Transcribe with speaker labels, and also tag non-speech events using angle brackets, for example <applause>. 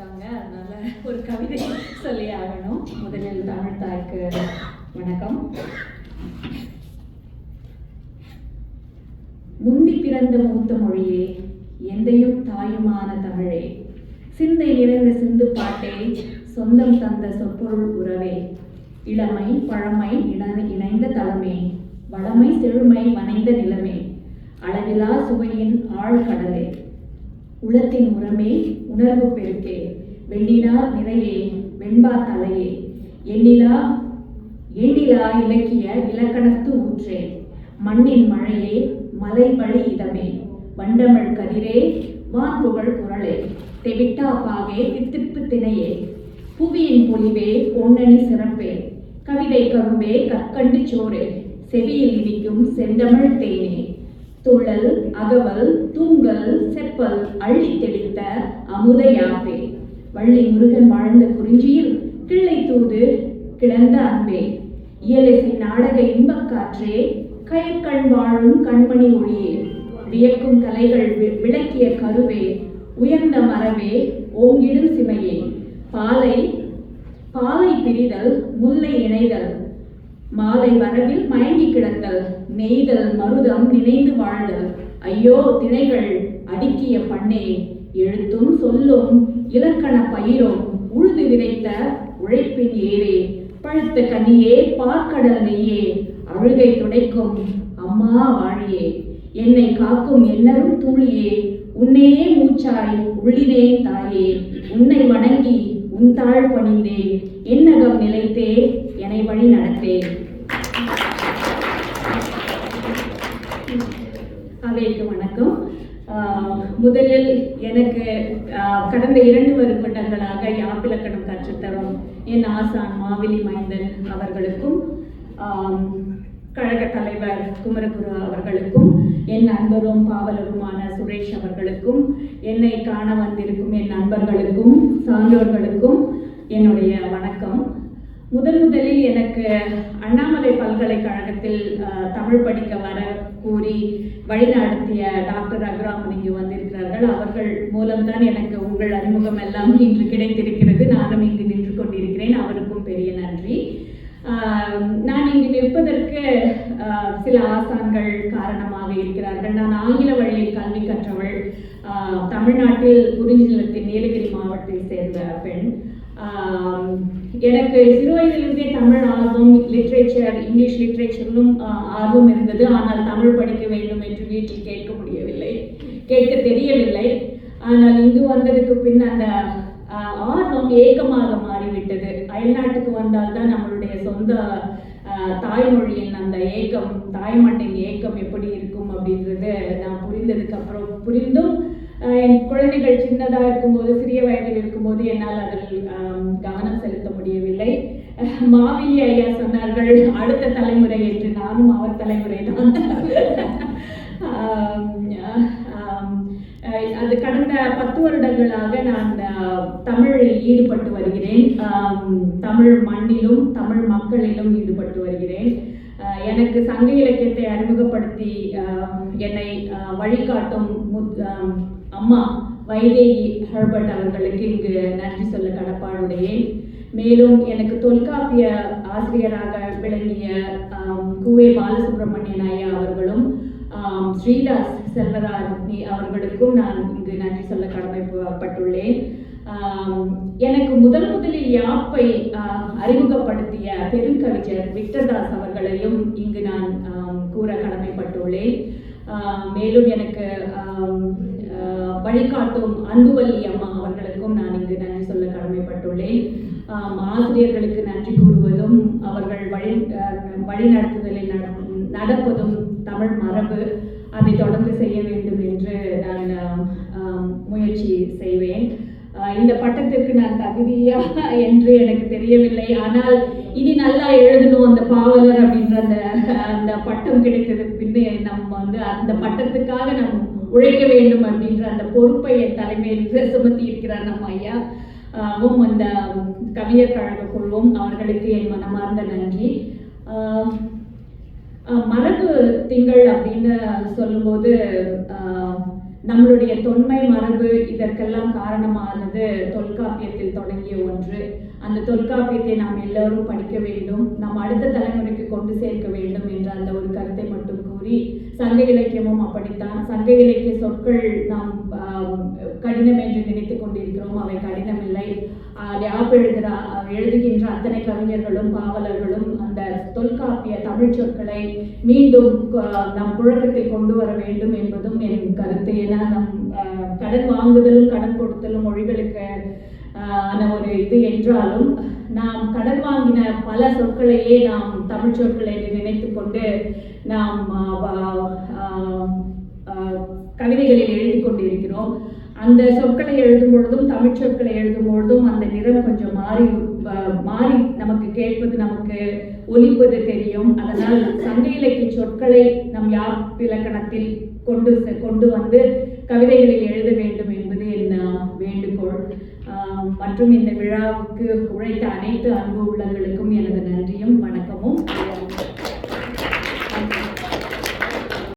Speaker 1: கொடுத்தாங்க அதனால ஒரு கவிதை சொல்லி ஆகணும். முதலில் தமிழ் தாய்க்கு வணக்கம். முந்தி பிறந்த மூத்த மொழியே எந்தையும் தாயுமான தமிழே. சிந்தை நிறைந்த சிந்து பாட்டே சொந்தம் தந்த சொற்பொருள் உறவே. இளமை பழமை இணை- இணைந்த தலைமை. வளமை செழுமை வனைந்த நிலமே. அளவிலா சுவையின் ஆழ்கடலே. உளத்தின் உரமே உணர்வு பெருக்கே. வெண்ணிலா நிறையே வெண்பா தலையே. எண்ணிலா எண்ணிலா இலக்கிய இலக்கணத்து ஊற்றே. மண்ணின் மழையே மலை வழி இதமே. வண்டமிழ் கதிரே வான்புகழ் குரலே. தெவிட்டா பாவே தித்திப்பு திணையே புவியின் பொலிவே பொன்னணி சிறப்பே. கவிதை கரும்பே கற்கண்டு சோரே செவியில் இனிக்கும் செந்தமிழ் தேனே. துள்ளல் அகவல் தூங்கல் செப்பல் அள்ளி தெளித்த அமுத யாப்பே வள்ளி முருகன் வாழ்ந்த குறிஞ்சியில் கிள்ளை தூது கிடந்த அன்பே. இயலிசை நாடக இன்பக் காற்றே கயற்கண் வாழும் கண்மணி ஒளியே. வியக்கும் கலைகள் வி- விளக்கிய கருவே உயர்ந்த மரவே ஓங்கிடும் சிமையே. பாலை பாலை பிரிதல் முல்லை இணைதல் மாலை வரவில் மயங்கி கிடத்தல் நெய்தல் மருதம் நினைந்து வாழ்தல். ஐயோ திணைகள் அடுக்கிய பண்ணே எழுத்தும் சொல்லும் இலக்கண பயிரும் உழுது விதைத்த உழைப்பின் ஏரே. பழுத்த கனியே பார்க்கடல் நெய்யே அழுகை துடைக்கும் அம்மா வாழியே. என்னை காக்கும் எண்ணரும் தூளியே உன்னையே மூச்சாய் உள்ளினேன் தாயே. உன்னை வணங்கி உந்தாள் பணிந்தேன் என்னகம் நிலைத்தே என்னை வழி நடத்தேன். அவைக்கு வணக்கம். முதலில் எனக்கு கடந்த இரண்டு வருடங்களாக யாப்பிலக்கணம் கற்றுத்தரும் என் ஆசான் மாவிலி மைந்தன் அவர்களுக்கும் கழக தலைவர் குமரகுரு அவர்களுக்கும் என் நண்பரும் பாவலருமான சுரேஷ் அவர்களுக்கும் என்னை காண வந்திருக்கும் என் நண்பர்களுக்கும் சான்றோர்களுக்கும் என்னுடைய வணக்கம். முதன் முதலில் எனக்கு அண்ணாமலை பல்கலைக்கழகத்தில் தமிழ் படிக்க வர கூறி வழிநடத்திய டாக்டர் ரகுராமன் இங்கு வந்திருக்கிறார்கள். அவர்கள் மூலம்தான் எனக்கு உங்கள் அறிமுகம் எல்லாம் இன்று கிடைத்திருக்கிறது. நானும் இங்கு நின்று கொண்டிருக்கிறேன். அவருக்கும் பெரிய நன்றி. நான் இங்கு நிற்பதற்கு சில ஆசான்கள் காரணமாக இருக்கிறார்கள். நான் ஆங்கில வழியில் கல்வி கற்றவள் தமிழ்நாட்டில் குறிஞ்சி நிலத்தின் நீலகிரி மாவட்டத்தை சேர்ந்த பெண். எனக்கு சிறு வயதிலிருந்தே தமிழ் ஆர்வம் லிட்ரேச்சர் இங்கிலீஷ் லிட்ரேச்சரிலும் ஆர்வம் இருந்தது. ஆனால் தமிழ் படிக்க வேண்டும் என்று வீட்டில் கேட்க முடியவில்லை. கேட்க தெரியவில்லை. ஆனால் இங்கு வந்ததுக்கு பின் அந்த ஆர்வம் ஏக்கமாக மாறிவிட்டது. அயல்நாட்டுக்கு வந்தால்தான் நம்மளுடைய சொந்த தாய்மொழியின் அந்த ஏக்கம் தாய்மண்ணின் ஏக்கம் எப்படி இருக்கும் அப்படின்றது நான் புரிந்ததுக்கு அப்புறம் புரிந்தும் என் குழந்தைகள் சின்னதாக இருக்கும்போது சிறிய வயதில் இருக்கும்போது என்னால் அதில் கவனம் செலுத்த முடியவில்லை. மாவிலி ஐயா சொன்னார்கள் அடுத்த தலைமுறை என்று நானும் அவர் தலைமுறை தான். கடந்த பத்து வருடங்களாக நான் தமிழில் ஈடுபட்டு வருகிறேன். தமிழ் மண்ணிலும் தமிழ் மக்களிலும் ஈடுபட்டு வருகிறேன். எனக்கு சங்க இலக்கியத்தை அறிமுகப்படுத்தி என்னை வழிகாட்டும் முத்- அம்மா வைதேகி ஹெர்பர்ட் அவர்களுக்கு இங்கு நன்றி சொல்ல கடப்பாடுடையேன். மேலும் எனக்கு தொல்காப்பிய ஆசிரியராக விளங்கிய குவே பாலசுப்ரமணியன் ஐயா அவர்களும் ஸ்ரீதாஸ் செல்வராஜி அவர்களுக்கும் நான் இங்கு நன்றி சொல்ல கடமைப்பட்டுள்ளேன். எனக்கு முதல் முதலில் யாப்பை அறிமுகப்படுத்திய பெருங்கவிஞர் விக்டர்தாஸ் அவர்களையும் இங்கு நான் கூற கடமைப்பட்டுள்ளேன். மேலும் எனக்கு வழிகாட்டும் அன்புவல்லி அம்மா அவர்களுக்கும் நான் இங்கு நன்றி சொல்ல கடமைப்பட்டுள்ளேன். ஆசிரியர்களுக்கு நன்றி கூறுவதும் அவர்கள் வழி வழிநடத்துதலில் வழி நடத்துதலில் நட- நடப்பதும் தமிழ் மரபு. அதை தொடர்ந்து செய்ய வேண்டும் என்று நான் முயற்சி செய்வேன். இந்த பட்டத்திற்கு நான் தகுதியா <laughs> என்று எனக்கு தெரியவில்லை. ஆனால் இனி நல்லா எழுதணும் அந்த பாவலர் அப்படின்ற அந்த அந்த பட்டம் கிடைத்ததுக்கு பின்னே நம்ம வந்து அந்த பட்டத்துக்காக நம் உழைக்க வேண்டும் அப்படின்ற அந்த பொறுப்பை என் தலைமையில் <laughs> சுமத்தி இருக்கிறார் நம்ம ஐயா. ஆவும் அந்த கவிஞர் கழக குழுவும் அவர்களுக்கு என் மனமார்ந்த நன்றி. ஆஹ் மரபு திங்கள் அப்படின்னு சொல்லும்போது நம்மளுடைய தொன்மை மரபு இதற்கெல்லாம் காரணமானது தொல்காப்பியத்தில் தொடங்கிய ஒன்று. அந்த தொல்காப்பியத்தை நாம் எல்லோரும் படிக்க வேண்டும். நாம் அடுத்த தலைமுறைக்கு கொண்டு சேர்க்க வேண்டும் என்ற அந்த ஒரு கருத்தை மட்டும் கூறி சங்க இலக்கியமும் அப்படித்தான். சங்க இலக்கிய சொற்கள் நாம் கடினம் என்று நினைத்துக் கொண்டிருக்கிறோம். அவை கடினமில்லை. யாப் எழுதுகிற எழுதுகின்ற அத்தனை கவிஞர்களும் பாவலர்களும் அந்த தொல்காப்பிய தமிழ் சொற்களை மீண்டும் நம் புழக்கத்தில் கொண்டு வர வேண்டும் என்பதும் என் கருத்து. ஏன்னா நம் கடன் வாங்குதலும் கடன் கொடுத்தலும் மொழிகளுக்கு ஆன ஒரு இது என்றாலும் நாம் கடன் வாங்கின பல சொற்களையே நாம் தமிழ் சொற்கள் என்று நினைத்து கொண்டு நாம் வா- கவிதைகளில் எழுதி கொண்டிருக்கிறோம். அந்த சொற்களை எழுதும் பொழுதும் தமிழ் சொற்களை எழுதும் பொழுதும் அந்த நிறம் கொஞ்சம் மாறி மாறி நமக்கு கேட்பது நமக்கு ஒலிப்பது தெரியும். அதனால் சங்க இலக்கிய சொற்களை நம் யார் இலக்கணத்தில் கொண்டு செ- கொண்டு வந்து கவிதைகளில் எழுத வேண்டும் என்பது என் வேண்டுகோள். மற்றும் இந்த விழாவுக்கு உழைத்த அனைத்து அன்பு உள்ளங்களுக்கும் எனது நன்றியும் வணக்கமும்.